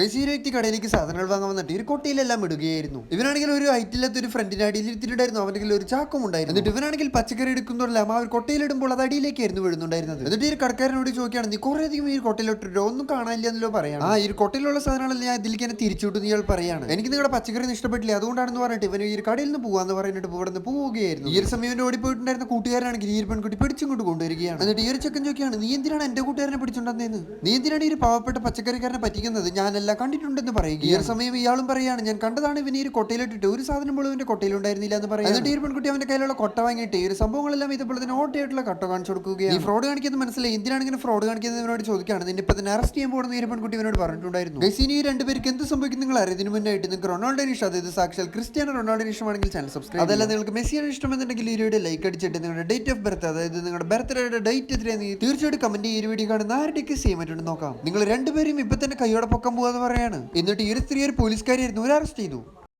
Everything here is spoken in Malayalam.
വ്യക്തി കടയിലേക്ക് സാധനങ്ങൾ വാങ്ങാൻ വന്നിട്ട് ഒരു കൊട്ടയിലെല്ലാം ഇടുകയായിരുന്നു. ഇവനാണെങ്കിൽ ഒരു ഹൈറ്റില്ലാത്ത ഒരു ഫ്രണ്ടിന്റെ അടിയിൽ ഇരുത്തിട്ടുണ്ടായിരുന്നു അവന്റെ ഒരു ചാക്കും ഉണ്ടായിരുന്നു. എന്നിട്ട് ഇവനാണെങ്കിൽ പച്ചക്കറി എടുക്കുന്നതെല്ലാം ആ ഒരു കൊട്ടയിലിടുമ്പോൾ അത് അടിയിലേക്കായിരുന്നു വീഴുന്നുണ്ടായിരുന്നത്. എന്നിട്ട് ഈ കടക്കാരനോട് ചോദിക്കുകയാണ് നീ കുറെ അധികം ഈ കൊട്ടയിലിട്ടിട്ടോ ഒന്നും കാണാനില്ല എന്നല്ലോ പറയാണ്. ആ ഈ കൊട്ടയിലുള്ള സാധനങ്ങളെല്ലാം ഞാൻ ഇതിലേക്ക് തന്നെ തിരിച്ചുവിട്ടു ഇയാൾ പറയാണ്. എനിക്ക് നിങ്ങളുടെ പച്ചക്കറി ഇഷ്ടപ്പെട്ടില്ല. അതുകൊണ്ടാണെന്ന് പറഞ്ഞിട്ട് ഇവന് ഈ കടയിൽ നിന്ന് പോകാന്ന് പറഞ്ഞിട്ട് ഇവിടെ നിന്ന് പോവുകയായിരുന്നു. ഈ ഒരു സമയം ഇവന്റെ ഓടിപ്പോയിട്ടുണ്ടായിരുന്ന കൂട്ടുകാരനാണെങ്കിൽ ഈ ഒരു പെൺകുട്ടി പിടിച്ചുകൊണ്ട് കൊണ്ടുവരികയാണ്. എന്നിട്ട് ഈ ഒരു ചെക്കൻ ചോദിക്കുകയാണ് നീ എന്തിനാണ് എന്റെ കൂട്ടുകാരനെ പിടിച്ചുണ്ടെന്ന് നീ എന്തിനാണ് ഈ ഒരു പാവപ്പെട്ട പച്ചക്കറിക്കാരനെ പറ്റിക്കുന്നത്? ഞാനെല്ലാം കണ്ടിട്ടുണ്ടെന്ന് പറയുക ഈ ഒരു സമയം ഇയാളും പറയാണ്. ഞാൻ കണ്ടതാണ് ഇവന് ഈ ഒരു കൊട്ടയിലിട്ടിട്ട്. ഒരു സാധനം പോലും ഇവന്റെ കൊട്ടയിലുണ്ടായിരുന്നില്ല എന്ന് പറയാം എന്നിട്ട് ഈ ഒരു പെൺകുട്ടി അവന്റെ കയ്യിലുള്ള കൊട്ട വാങ്ങിയിട്ട് ഈ ഒരു സംഭവങ്ങളെല്ലാം ഇതുപോലെ തന്നെ ഓട്ടയായിട്ടുള്ള കട്ട കാണിച്ചു കൊടുക്കുകയാണ്. ഈ ഫ്രോഡ് കാണിക്കുന്നത് മനസ്സിലായി. എന്തിനാണ് ഇങ്ങനെ ഫ്രോഡ് കാണിക്കുന്നത് എന്നോട് ചോദിക്കുകയാണ്. നിന്നെ ഇപ്പൊ തന്നെ അറസ്റ്റ് ചെയ്യാൻ പോകുന്ന ഈ ഒരു പെൺകുട്ടി ഇവനോട് പറഞ്ഞിട്ടുണ്ടായിരുന്നു. ഗൈസ് ഇനി ഈ രണ്ടുപേർക്ക് എന്ത് സംഭവിക്കും നിങ്ങൾ അറിയതിനു മുന്നായിട്ട് നിങ്ങൾക്ക് റൊണാൾഡോ ഇഷ്ടം അതായത് സാക്ഷാൽ ക്രിസ്ത്യാനോ റൊണാൾഡോ ഇഷ്ടമാണെങ്കിൽ ചാനൽ സബ്സ്ക്രൈബ് അതല്ല നിങ്ങൾക്ക് മെസ്സിയാണ് ഇഷ്ടമെന്നുണ്ടെങ്കിൽ ഈ വീഡിയോ ലൈക്ക് അടിച്ചിട്ട് നിങ്ങളുടെ ഡേറ്റ് ഓഫ് ബർത്ത് അതായത് നിങ്ങളുടെ ബർത്ത്ഡേയുടെ ഡേറ്റ് എത്രയാണ് തീർച്ചയായിട്ടും കമന്റ് ഈ വീഡിയോ കാണുന്ന ആരുടെയൊക്കെ സെയിം ആയിട്ടുണ്ട് നോക്കാം. നിങ്ങൾ രണ്ടുപേരും ഇപ്പൊ തന്നെ കൈയോടെ പൊക്കം പോകാന്ന് പറയാണ്. എന്നിട്ട് ഈ ഒരു സ്ത്രീ ഒരു പോലീസുകാരിയായിരുന്നു ഒരു അറസ്റ്റ് ചെയ്തു